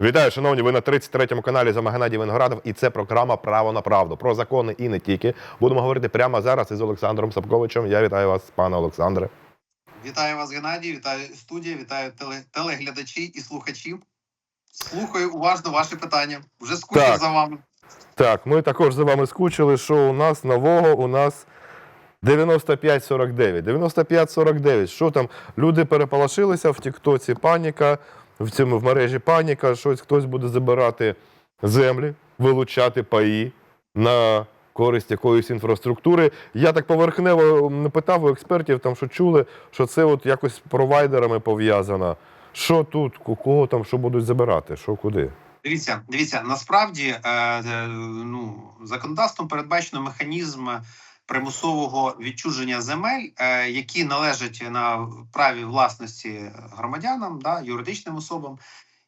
Вітаю, шановні. Ви на 33-му каналі за Геннадій Виноградов, і це програма Право на правду про закони і не тільки. Будемо говорити прямо зараз із Олександром Сапковичем. Я вітаю вас, пане Олександре. Вітаю вас, Геннадій, вітаю студія, вітаю теле, телеглядачі і слухачів. Слухаю уважно ваші питання. Вже скучив за вами. Так, ми також за вами скучили. Що у нас нового? У нас 9549. 9549. Що там? Люди переполошилися в Тіктоці, паніка, в цьому в мережі паніка. Щось хтось буде забирати землі, вилучати паї на користь якоїсь інфраструктури. Я так поверхнево питав у експертів, там що чули, що це от якось з провайдерами пов'язано. Що тут, у кого там що будуть забирати? Що куди? Дивіться, дивіться, насправді е, е, ну, законодавством передбачено механізм примусового відчуження земель, е, які належать на праві власності громадянам, да, юридичним особам.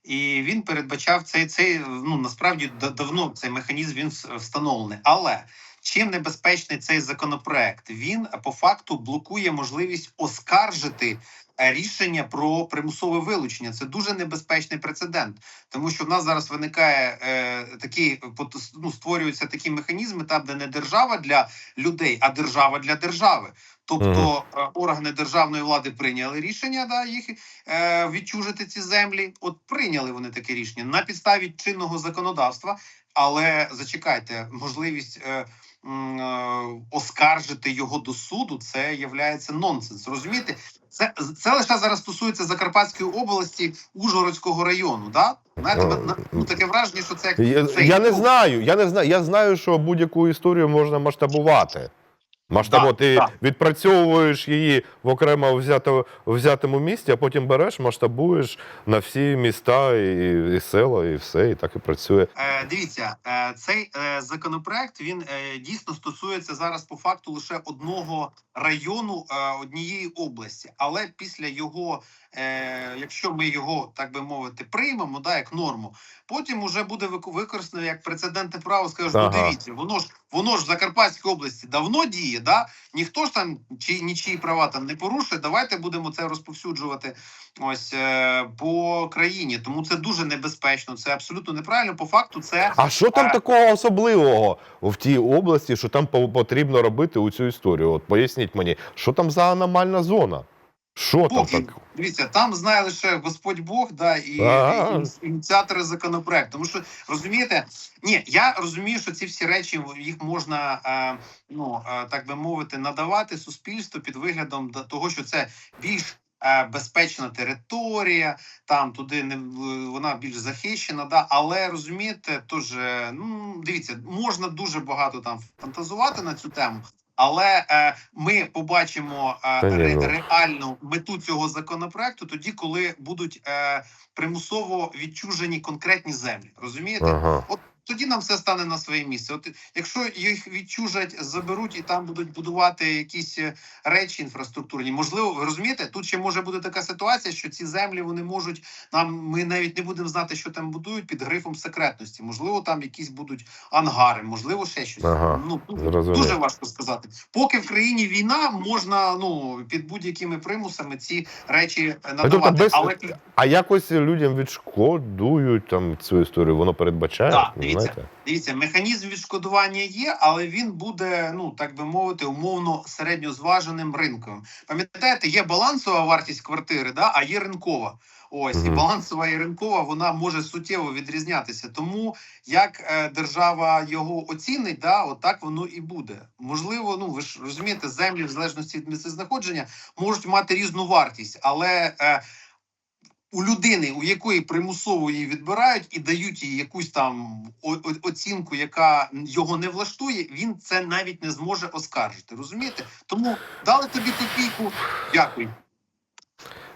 І він передбачав цей цей ну насправді давно цей механізм він встановлений. Але чим небезпечний цей законопроект? Він по факту блокує можливість оскаржити рішення про примусове вилучення. Це дуже небезпечний прецедент, тому що в нас зараз виникає е, такі ну, створюються такі механізми, там де не держава для людей, а держава для держави. Тобто е, органи державної влади прийняли рішення, да їх е, відчужити ці землі. От прийняли вони таке рішення на підставі чинного законодавства. Але зачекайте, можливість е, оскаржити його до суду, це є нонсенс. Розумієте, це, це лише зараз стосується Закарпатської області, Ужгородського району. Да? Знаєте, Ну, таке враження, що це як Я, фейк. я не знаю. Я не знаю. Я знаю, що будь-яку історію можна масштабувати. Масштабо, ти так. відпрацьовуєш її в окремо взято, взятому місті, а потім береш, масштабуєш на всі міста і, і села, і все, і так і працює. Е, дивіться, е, цей е, законопроект він е, дійсно стосується зараз по факту лише одного району е, однієї області, але після його, е, якщо ми його так би мовити, приймемо, да, як норму, потім уже буде вик- використано як прецедентне право. Скажуть, Ага. ну дивіться, воно ж воно ж в Закарпатській області давно діє, да ніхто ж там чи нічиї права там не порушує. Давайте будемо це розповсюджувати ось е, по країні. Тому це дуже небезпечно. Це абсолютно неправильно. По факту, це А що там Е. такого особливого в тій області, що там по- потрібно робити у цю історію? От поясніть мені, що там за аномальна зона? Що там так? дивіться, там знає лише Господь Бог, да і, і іні- ініціатори законопроекту. Тому що розумієте, ні, я розумію, що ці всі речі їх можна, е, ну е, так би мовити, надавати суспільству під виглядом до того, що це більш. е, Безпечна територія, там туди не вона більш захищена, да але розумієте, тож е, ну дивіться, можна дуже багато там фантазувати на цю тему, але е, ми побачимо е, ре- ну. реальну мету цього законопроекту тоді, коли будуть е, примусово відчужені конкретні землі. Розумієте? Ага. От тоді нам все стане на своє місце. От якщо їх відчужать, заберуть і там будуть будувати якісь е, речі інфраструктурні, можливо, ви розумієте, тут ще може бути така ситуація, що ці землі вони можуть нам. Ми навіть не будемо знати, що там будують під грифом секретності. Можливо, там якісь будуть ангари, можливо, ще щось. Ага, Ну дуже, дуже важко сказати. Поки в країні війна, можна ну під будь-якими примусами ці речі е, тобто надавати. без- Але А якось людям відшкодують там цю історію, воно передбачає? Так, Ну, дивіться. Дивіться, механізм відшкодування є, але він буде, ну так би мовити, умовно середньозваженим ринком. Пам'ятаєте, є балансова вартість квартири, да, а є ринкова. Ось і балансова і ринкова вона може суттєво відрізнятися. Тому як е, держава його оцінить, да, отак воно і буде. Можливо, ну ви ж розумієте, землі в залежності від місцезнаходження можуть мати різну вартість, але е, у людини, у якої примусово її відбирають і дають їй якусь там оцінку, яка його не влаштує, він це навіть не зможе оскаржити. Розумієте? Тому дали тобі копійку. Дякую.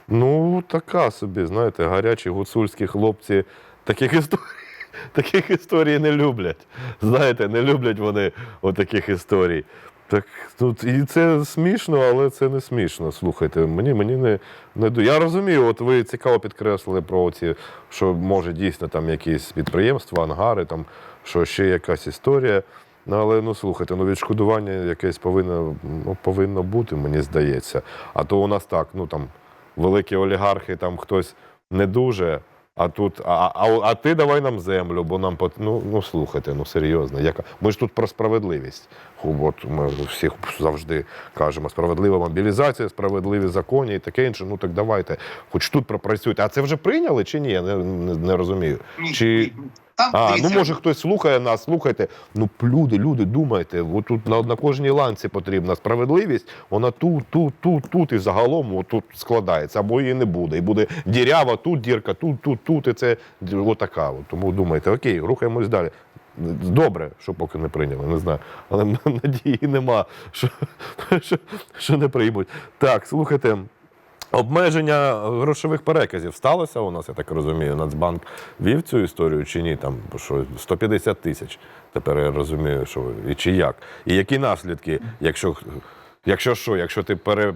Ну, така собі, знаєте, гарячі гуцульські хлопці таких історій. Таких історій не люблять. Знаєте, не люблять вони отаких історій. Так тут і це смішно, але це не смішно. Слухайте, мені мені не, не Я розумію, от ви цікаво підкреслили про ці, що може дійсно там якісь підприємства, ангари, там що ще якась історія. Ну, але ну слухайте, ну відшкодування якесь повинно, ну, повинно бути, мені здається. А то у нас так, ну там великі олігархи, там хтось не дуже А тут, а, а, а ти давай нам землю, бо нам пот... ну, ну слухайте, ну серйозно, яка ми ж тут про справедливість. От ми всіх завжди кажемо, справедлива мобілізація, справедливі закони і таке інше. Ну так давайте, хоч тут пропрацюйте. А це вже прийняли чи ні? Я не, не, не розумію. Ні, Чи-. Там, А, дивіться, ну може хтось слухає нас, слухайте. Ну, люди, люди, думайте, от тут на, на кожній ланці потрібна справедливість, вона тут, тут, тут, тут і загалом тут складається, або її не буде. І буде дірява, тут дірка, тут, тут, тут. І це отака. От. Тому думайте, окей, рухаємось далі. Добре, що поки не прийняли, не знаю. Але надії нема, що, що, що не приймуть. Так, слухайте. Обмеження грошових переказів сталося у нас, я так розумію. Нацбанк вів цю історію чи ні? Там що 150 тисяч. Тепер я розумію, що і чи як. І які наслідки, якщо, якщо що, якщо ти пере,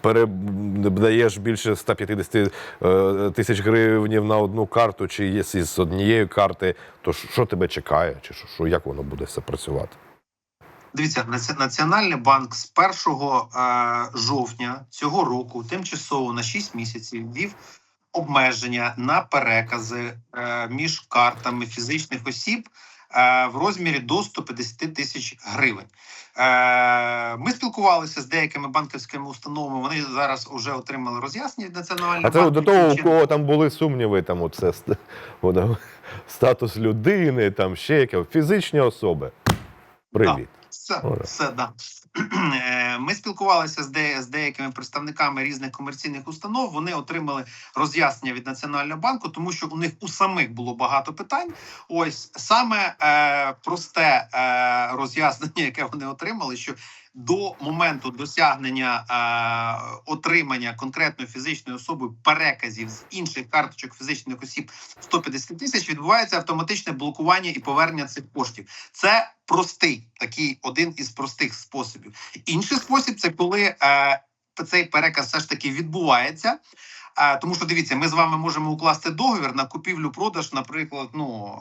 передаєш більше 150 е, тисяч гривень на одну карту, чи є з однієї карти, то що тебе чекає? Чи що, як воно буде все працювати? Дивіться, Наці- Національний банк з 1 е, жовтня цього року тимчасово на 6 місяців ввів обмеження на перекази е, між картами фізичних осіб е, в розмірі до 150 тисяч гривень. Ми спілкувалися з деякими банківськими установами. Вони зараз вже отримали роз'яснення від національного А це до того, у кого там були сумніви, там оце воно, статус людини, там ще яке, фізичні особи. Привіт. Все, все, да. Е, Ми спілкувалися з, де, з деякими представниками різних комерційних установ. Вони отримали роз'яснення від Національного банку, тому що у них у самих було багато питань. Ось саме е, просте е, роз'яснення, яке вони отримали, що до моменту досягнення е, отримання конкретної фізичної особи переказів з інших карточок фізичних осіб 150 тисяч відбувається автоматичне блокування і повернення цих коштів. Це простий такий один із простих способів. Інший спосіб це коли е, цей переказ все ж таки відбувається. Е, тому що дивіться, ми з вами можемо укласти договір на купівлю-продаж, наприклад, ну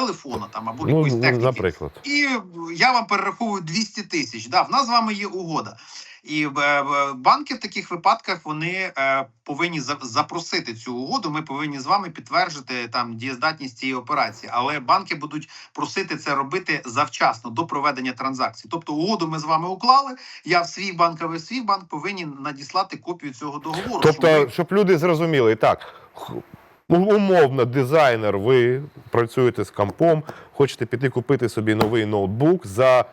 телефона там або Ну, якоїсь техніки. наприклад. І я вам перераховую 200 тисяч. Да, в нас з вами є угода. І е, е, банки в таких випадках вони е, повинні запросити цю угоду. Ми повинні з вами підтвердити там дієздатність цієї операції. Але банки будуть просити це робити завчасно до проведення транзакцій. Тобто, угоду ми з вами уклали. Я в свій банк, а ви в свій банк повинні надіслати копію цього договору. Тобто, щоб ми- щоб люди зрозуміли, так, ну, умовно, дизайнер, ви працюєте з компом, хочете піти купити собі новий ноутбук за.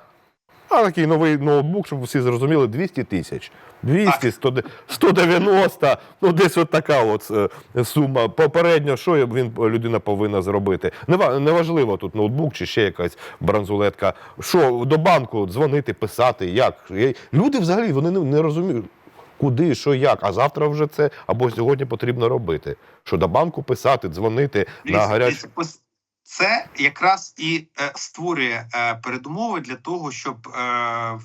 А такий новий ноутбук, щоб всі зрозуміли, 200 тисяч. 200, 100, 190, ну десь от така от е, сума. Попередньо, що він людина повинна зробити. Нева- Неважливо тут ноутбук чи ще якась бранзулетка. Що до банку дзвонити, писати, як? Люди взагалі вони не розуміють. Куди, що, як, а завтра вже це або сьогодні потрібно робити. Що до банку писати, дзвонити на Дивіться, гарячу. Це якраз і е, створює е, передумови для того, щоб е,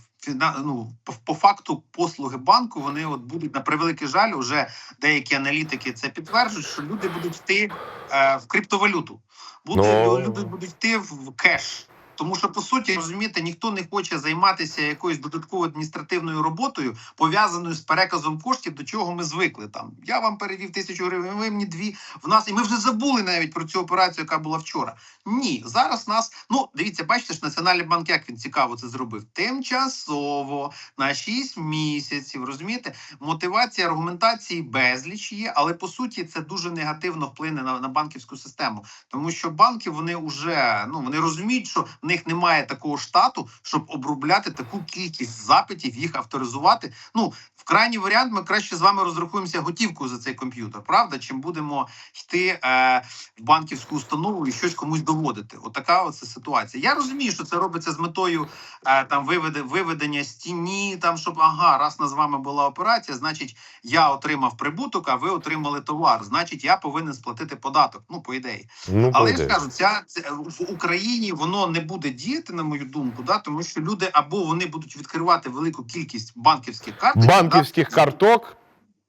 ну, по, по факту послуги банку вони от будуть на превеликий жаль. Уже деякі аналітики це підтверджують, що люди будуть йти е, в криптовалюту. Буде, Ну. Люди будуть йти в кеш. Тому що по суті розумієте, ніхто не хоче займатися якоюсь додатковою адміністративною роботою, пов'язаною з переказом коштів, до чого ми звикли. Там я вам перевів тисячу гривень, ви мені дві. В нас і ми вже забули навіть про цю операцію, яка була вчора. Ні, зараз нас ну дивіться, бачите ж, національний банк як він цікаво це зробив. Тимчасово на 6 місяців. Розумієте, мотивація аргументації безліч є, але по суті це дуже негативно вплине на, на банківську систему, тому що банки вони вже ну вони розуміють, що них немає такого штату, щоб обробляти таку кількість запитів, їх авторизувати. Ну в крайній варіант, ми краще з вами розрахуємося готівкою за цей комп'ютер, правда? Чим будемо йти е, в банківську установу і щось комусь доводити. Отака оце ситуація. Я розумію, що це робиться з метою е, там виведе, виведення з тіні, там щоб ага, раз на з вами була операція, значить я отримав прибуток, а ви отримали товар. Значить, я повинен сплатити податок. Ну, по ідеї. Ну, Але я ж кажу, ця це в Україні воно не буде діяти, на мою думку, да, тому що люди або вони будуть відкривати велику кількість банківських карток, банківських да, карток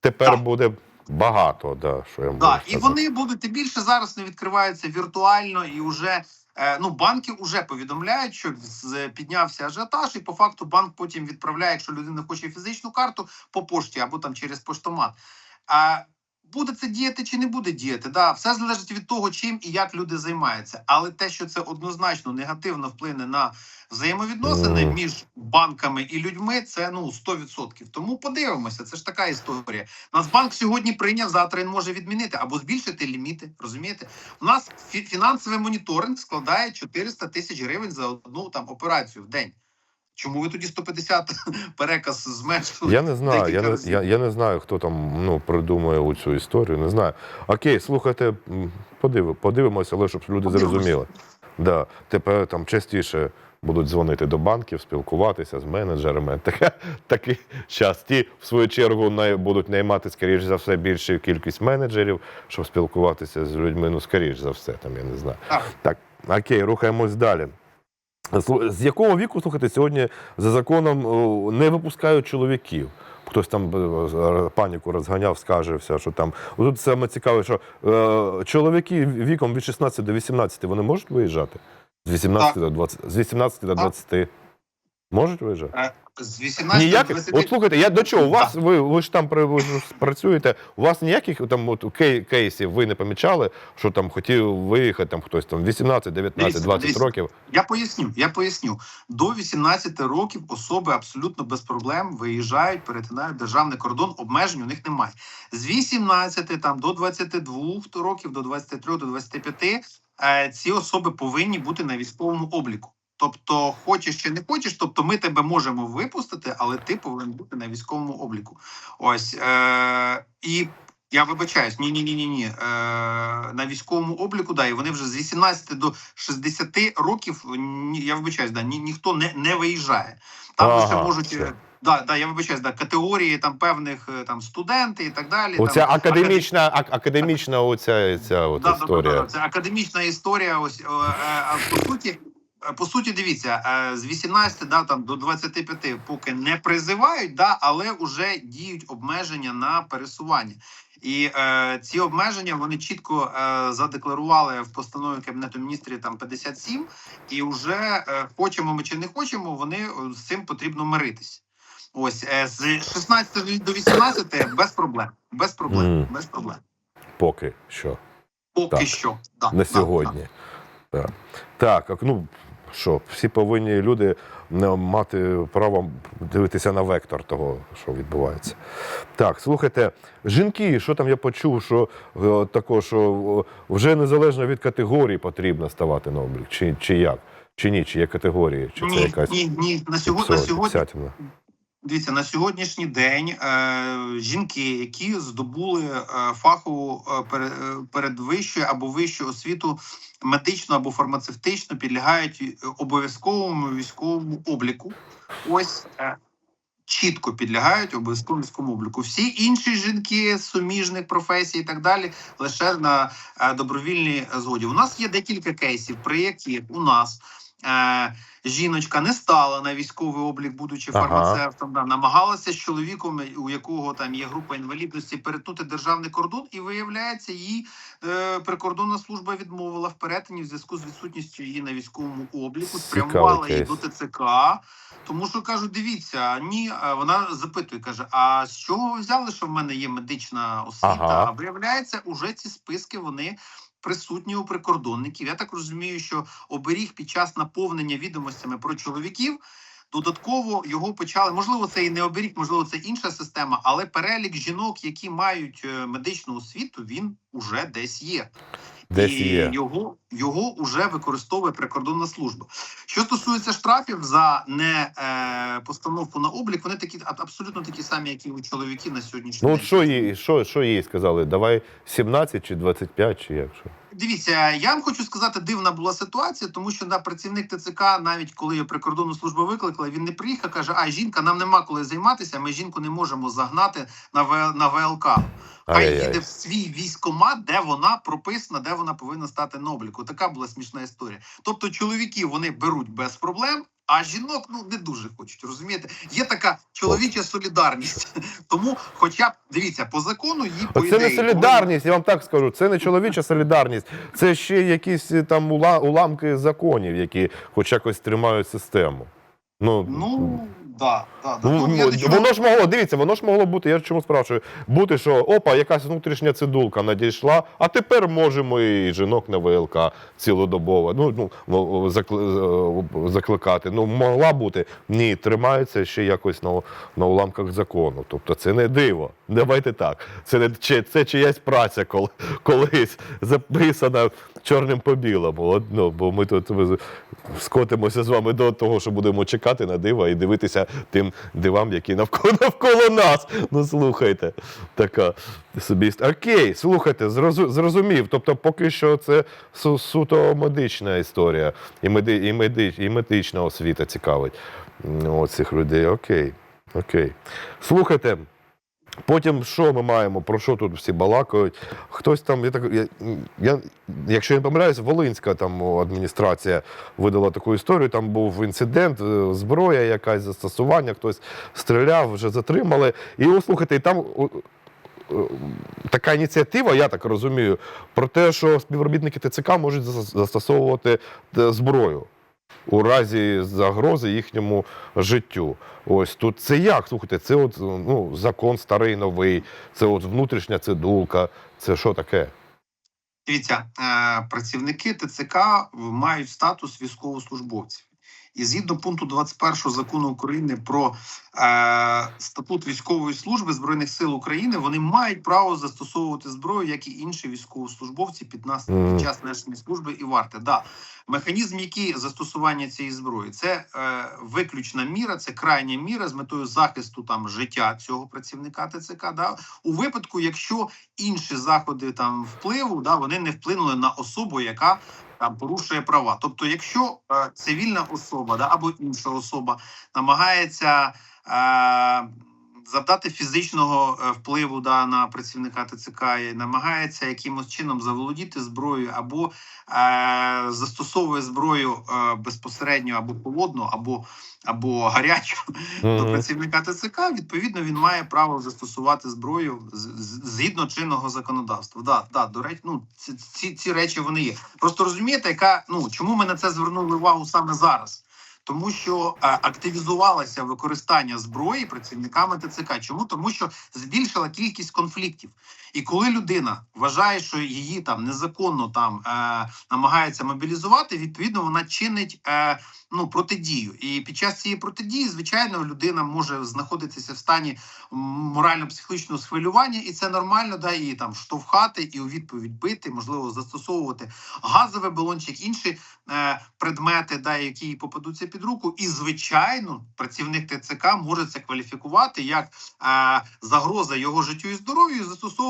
тепер Так. буде багато. Да, що я можу Да, і вони будуть і більше зараз не відкриваються віртуально, і вже е, ну банки вже повідомляють, що піднявся ажіотаж, і по факту банк потім відправляє, якщо людина хоче фізичну карту по пошті або там через поштомат. А буде це діяти чи не буде діяти. Да, все залежить від того, чим і як люди займаються. Але те, що це однозначно негативно вплине на взаємовідносини між банками і людьми, це ну 100%. Тому подивимося. Це ж така історія. Нацбанк сьогодні прийняв, завтра він може відмінити або збільшити ліміти. Розумієте? У нас фі- фінансовий моніторинг складає 400 тисяч гривень за одну там операцію в день. Чому ви тоді 150 переказ зменшили? Я не знаю, я не, я, я не знаю, хто там ну, придумує цю історію. Не знаю. Окей, слухайте, м, подиви, подивимося, але щоб люди Подивимося. зрозуміли. Да, тепер там частіше будуть дзвонити до банків, спілкуватися з менеджерами. Таке, такий час. Ті, в свою чергу, най, будуть наймати, скоріш за все, більшу кількість менеджерів, щоб спілкуватися з людьми, ну, скоріш за все, там, я не знаю. Так. Так, окей, рухаємось далі. З якого віку, слухайте, сьогодні за законом не випускають чоловіків? Хтось там е, паніку розганяв, скажився, що там. Тут саме цікаве, що е, чоловіки віком від 16 до 18 вони можуть виїжджати? З 18 Так. до 20. З 18 до Так. 20. Можуть виїжджати? Е, З 18 Ніяких. 20... От слухайте, я до чого? У вас ви, ви ж там ви працюєте. У вас ніяких там от кей, кейсів ви не помічали, що там хотів виїхати там хтось там 18, 19, Дивіться, 20 дивіться. років. Я поясню, я поясню. До 18 років особи абсолютно без проблем виїжджають, перетинають державний кордон, обмежень у них немає. З 18 там, до 22 років, до 23, до 25 е, ці особи повинні бути на військовому обліку. Тобто, хочеш чи не хочеш, тобто ми тебе можемо випустити, але ти повинен бути на військовому обліку. Ось е, і я вибачаюсь, ні, ні, ні, ні, ні. Е, на військовому обліку, да, і вони вже з 18 до 60 років. Ні, я вибачаюсь, да, ні, ніхто не, не виїжджає. Там Ага, лише можуть. все. Да, да, я вибачаюсь, да, категорії там певних е, там студенти і так далі. Оця там, академічна, ак- академічна оця, ця от Да, да, да, історія. да, це академічна історія. Ось е, е, по суті, по суті, дивіться, е, з 18 да, там, до 25 поки не призивають, да, але вже діють обмеження на пересування. І е, ці обмеження вони чітко е, задекларували в постанові кабінету міністрів там 57, і вже е, хочемо ми чи не хочемо, вони е, з цим потрібно миритись. Ось е, з 16 до 18 без проблем. Без проблем. Мгм. Без проблем. Поки що. Поки Так. що. Да, на сьогодні. Так. так, а, ну що, всі повинні люди мати право дивитися на вектор того, що відбувається. Так, слухайте, жінки, що там я почув, що е, також що е, вже незалежно від категорії потрібно ставати на облік, чи, чи як? Чи ні, чи є категорії, чи це ні, якась ні, ні. На сьогодні, на сьогодні? Дивіться, на сьогоднішній день е, жінки, які здобули е, фахову е, е, передвищу або вищу освіту медичну або фармацевтичну, підлягають е, обов'язковому військовому обліку. Ось е, чітко підлягають обов'язковому військовому обліку. Всі інші жінки суміжних професій і так далі лише на е, добровільній згоді. У нас є декілька кейсів, при яких у нас. Е, жіночка не стала на військовий облік, будучи Ага. фармацевтом, да, намагалася з чоловіком, у якого там є група інвалідності, перетнути державний кордон, і виявляється, їй е, прикордонна служба відмовила в перетині в зв'язку з відсутністю її на військовому обліку, спрямувала її до ТЦК. Тому що кажуть, дивіться, ні, вона запитує, каже: А з чого ви взяли, що в мене є медична освіта? Ага. А виявляється, уже ці списки вони. Присутні у прикордонників. Я так розумію, що оберіг під час наповнення відомостями про чоловіків. Додатково його почали. Можливо, це і не оберіг, можливо, це інша система, але перелік жінок, які мають е, медичну освіту, він уже десь є. Десь і є. його його вже використовує прикордонна служба. Що стосується штрафів за не е, постановку на облік, вони такі абсолютно такі самі, як і у чоловіків на сьогоднішній Ну день. от що їй, що, що їй сказали? Давай 17 чи 25, чи як? Що? Дивіться, я вам хочу сказати, дивна була ситуація, тому що на працівник ТЦК, навіть коли прикордонну службу викликали, він не приїхав, каже: А жінка, нам нема коли займатися. Ми жінку не можемо загнати на В на ВЛК. Хай їде в свій військомат, де вона прописана, де вона повинна стати на обліку. Така була смішна історія. Тобто, чоловіків вони беруть без проблем. А жінок ну не дуже хочуть розумієте. Є така чоловіча солідарність. Тому, хоча б дивіться, по закону її по це не ідеї солідарність, я вам так скажу. Це не чоловіча солідарність, це ще якісь е, там ула- уламки законів, які хоч якось тримають систему. Ну, Ну да, да, да. Ну, Тут я ну, воно ж могло, дивіться, воно ж могло бути, я чому спрашую, бути, що опа, якась внутрішня цидулка надійшла, а тепер можемо і жінок на ВЛК цілодобово ну, ну, ну, закли- е, закликати. Ну, могла бути. Ні, тримається ще якось на, на уламках закону. Тобто це не диво. Давайте так. Це не чи- це чиясь праця коли, колись записана чорним по білому. От, ну, бо ми тут скотимося з вами до того, що будемо чекати на дива і дивитися тим дивам, які навколо, навколо нас. Ну слухайте, така собі. Окей, слухайте, зрозумів. Тобто, поки що це су- суто медична історія, і, меди, і, меди, і медична освіта цікавить О, цих людей. Окей. Окей. Слухайте. Потім що ми маємо? Про що тут всі балакають? Хтось там, я так я, я якщо я не помиляюсь, Волинська там адміністрація видала таку історію. Там був інцидент, е, зброя, якась застосування, хтось стріляв, вже затримали. І слухайте, і там. Така ініціатива, я так розумію, про те, що співробітники ТЦК можуть застосовувати е, зброю у разі загрози їхньому життю. Ось тут це як? Слухайте, це от ну, закон старий новий, це от внутрішня цидулка. Це що таке? Дивіться, е, працівники ТЦК мають статус військовослужбовців. І згідно пункту 21 закону України про е, статут військової служби збройних сил України, вони мають право застосовувати зброю, як і інші військовослужбовці під нас під час несення служби і варти. Да, механізм, який застосування цієї зброї, це е, виключна міра, це крайня міра з метою захисту там життя цього працівника ТЦК. Да, у випадку, якщо інші заходи там впливу, да, вони не вплинули на особу, яка там порушує права. Тобто, якщо е, цивільна особа да, або інша особа намагається е, завдати фізичного е, впливу да, на працівника ТЦК і намагається якимось чином заволодіти зброєю або е, застосовує зброю е, безпосередньо або холодну, або, або гарячу, до працівника ТЦК, відповідно, він має право застосувати зброю згідно чинного законодавства. Да, да, до речі, ну ці, ці, ці речі вони є. Просто розумієте, яка ну чому ми на це звернули увагу саме зараз? Тому що е, активізувалося використання зброї працівниками ТЦК. Чому? Тому що збільшила кількість конфліктів. І коли людина вважає, що її там незаконно там е, намагається мобілізувати, відповідно вона чинить е, ну протидію. І під час цієї протидії, звичайно, людина може знаходитися в стані морально-психологічного схвилювання, і це нормально, да, і там штовхати, і у відповідь бити, можливо, застосовувати газовий балончик, інші е, предмети, да, які їй попадуться під руку. І звичайно, працівник ТЦК може це кваліфікувати як е, загроза його життю і здоров'ю, і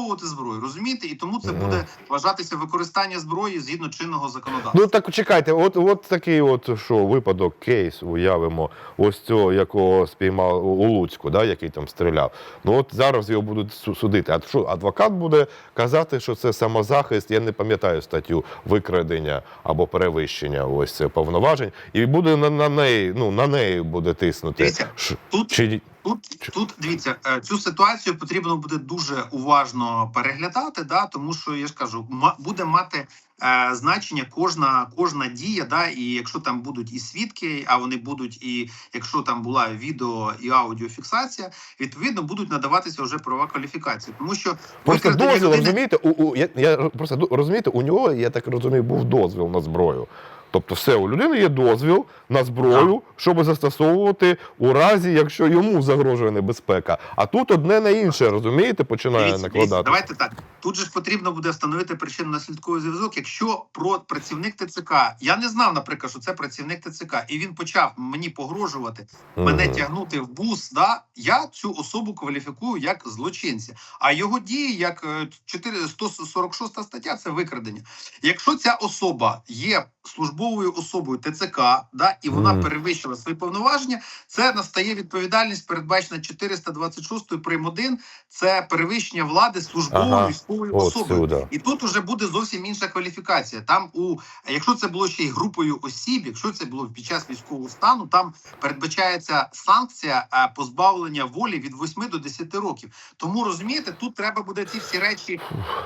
застосовувати зброю. Розумієте? І тому це буде вважатися використання зброї згідно чинного законодавства. Ну так чекайте, от, от такий от що випадок, кейс уявимо, ось цього, якого спіймав у Луцьку, да, який там стріляв. Ну от зараз його будуть судити. А що адвокат буде казати, що це самозахист, я не пам'ятаю статтю викрадення або перевищення ось повноважень, і буде на, на неї, ну на неї буде тиснути. Дивіться, Тут Чи Тут, тут дивіться, е, цю ситуацію потрібно буде дуже уважно переглядати, да, тому що я ж кажу, буде мати е, значення кожна кожна дія. Да, і якщо там будуть і свідки, а вони будуть, і якщо там була відео і аудіофіксація, відповідно будуть надаватися вже права кваліфікації, тому що Просто дозвіл, людини- розумієте, у, у, я, я просто розумієте, у нього, я так розумію, був дозвіл на зброю. Тобто, все, у людини є дозвіл на зброю, щоб застосовувати у разі, якщо йому загрожує небезпека. А тут одне на інше, розумієте, починає Дивіться, дивіться, накладати. давайте так. Тут же ж потрібно буде встановити причинно-наслідковий зв'язок. Якщо про працівник ТЦК, я не знав, наприклад, що це працівник ТЦК, і він почав мені погрожувати, мене Мгм. тягнути в бус. Да, я цю особу кваліфікую як злочинця. А його дії як е, 4 146 стаття це викрадення. Якщо ця особа є службовою особою ТЦК, да, і вона Мгм. перевищила свої повноваження, це настає відповідальність, передбачена 426 прим. 1, це перевищення влади службовою Ага, військовою От особою. сюди. І тут уже буде зовсім інша кваліфікація. Там у якщо це було ще й групою осіб, якщо це було під час військового стану, там передбачається санкція е, позбавлення волі від 8 до 10 років. Тому розумієте, тут треба буде ці всі речі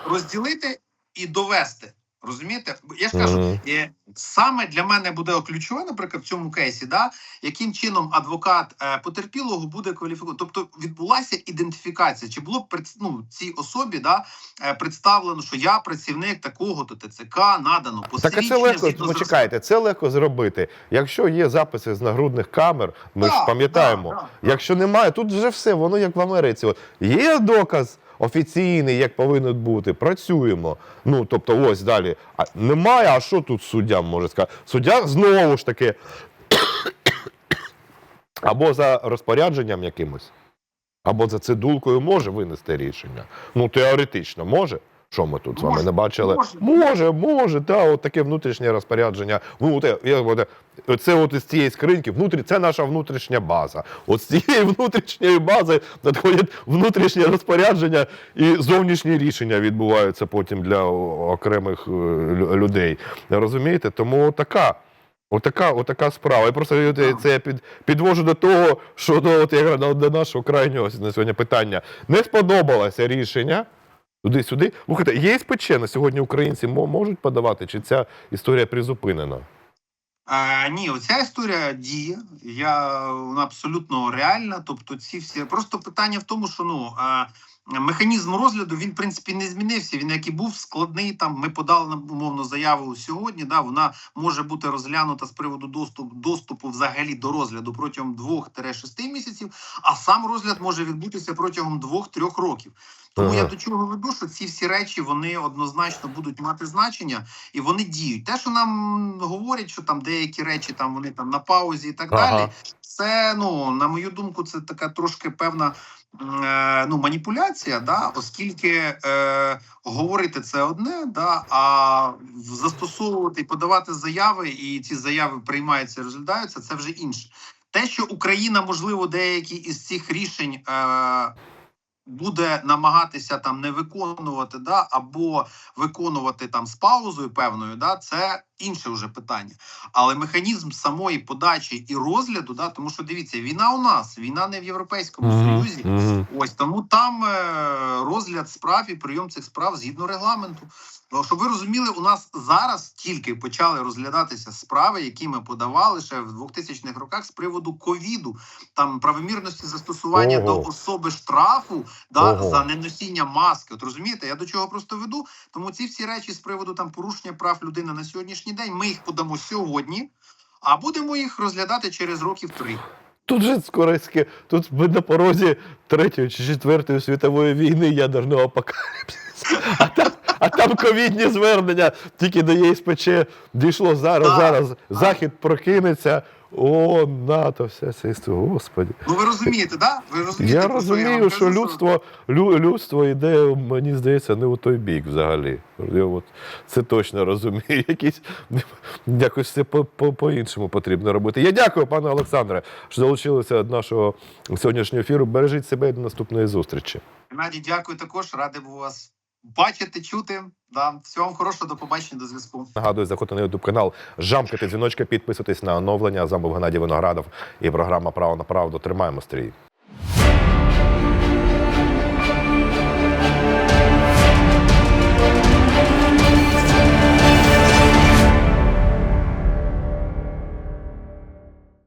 розділити і довести. Розумієте? Я ж кажу, Мгм. е, саме для мене буде ключове, наприклад, в цьому кейсі, да, яким чином адвокат е, потерпілого буде кваліфікований. Тобто відбулася ідентифікація, чи було пред- ну, цій особі да, е, представлено, що я працівник такого то ТЦК надано Так а це легко, почекайте, це легко зробити. Якщо є записи з нагрудних камер, ми ж пам'ятаємо. так, так. Якщо немає, тут вже все, воно як в Америці. От Є доказ офіційний, як повинен бути, працюємо. Ну, тобто, ось далі. А немає, а що тут суддя може сказати? Суддя знову ж таки. Або за розпорядженням якимось, або за цидулкою може винести рішення. Ну, теоретично може. Що ми тут з вами Може, не бачили? може. може, може та, от таке внутрішнє розпорядження. Ну, я, це от із цієї скриньки, внутрі, це наша внутрішня база. От з цієї внутрішньої бази надходять внутрішнє розпорядження і зовнішні рішення відбуваються потім для окремих е, людей. Розумієте? Тому така. Отака, отака справа. І просто це, я під, підвожу до того, що ну, от до, до нашого крайнього на сьогодні питання. Не сподобалося рішення. Туди-сюди. Слухайте, є СПЧ на сьогодні українці мо- можуть подавати, чи ця історія призупинена? А, ні, оця історія діє. Я вона абсолютно реальна. Тобто, ці всі просто питання в тому, що ну е, механізм розгляду він в принципі не змінився. Він як і був складний. Там ми подали умовно заяву сьогодні. Да, вона може бути розглянута з приводу доступ, доступу взагалі до розгляду протягом 2-6 місяців. А сам розгляд може відбутися протягом 2-3 років. Тому Ага. я до чого веду, що ці всі речі вони однозначно будуть мати значення і вони діють. Те, що нам говорять, що там деякі речі там вони там на паузі і так Ага. далі. Це ну на мою думку, це така трошки певна ну маніпуляція, да, оскільки е, говорити це одне, да, а застосовувати і подавати заяви, і ці заяви приймаються, розглядаються, це вже інше. Те, що Україна, можливо, деякі із цих рішень. Е, Буде намагатися там не виконувати, да або виконувати там з паузою певною, да це інше вже питання. Але механізм самої подачі і розгляду, да, тому що дивіться, війна у нас, війна не в Європейському Союзі. Мгм. Ось тому там е, розгляд справ і прийом цих справ згідно регламенту. Ну, щоб ви розуміли, у нас зараз тільки почали розглядатися справи, які ми подавали ще в 2000-х роках з приводу ковіду, там правомірності застосування Ого. до особи штрафу да, Ого. за неносіння маски. От розумієте, я до чого просто веду. Тому ці всі речі з приводу там порушення прав людини на сьогоднішній день ми їх подамо сьогодні, а будемо їх розглядати через років три. Тут же скоро тут ми на порозі третьої чи четвертої світової війни ядерного апокаліпсису. А там, а там ковідні звернення тільки до ЄСПЧ дійшло зараз. Так, Зараз захід прокинеться. О, НАТО, все це історія. Господи. Ну ви розумієте, да? Ви розумієте, Я розумію, що людство, лю, людство йде, мені здається, не у той бік взагалі. Я от це точно розумію. Якісь якось це по- по- по-іншому потрібно робити. Я дякую, пане Олександре, що долучилися до нашого сьогоднішнього ефіру. Бережіть себе і до наступної зустрічі. Геннадій, дякую також. Радий був вас бачити, чути. Да. Всього хорошого, до побачення, до зв'язку. Нагадую, заходьте на YouTube канал, жамкайте дзвіночка, підписуйтесь на оновлення. З вами Геннадій Виноградов і програма Право на правду. Тримаємо стрій.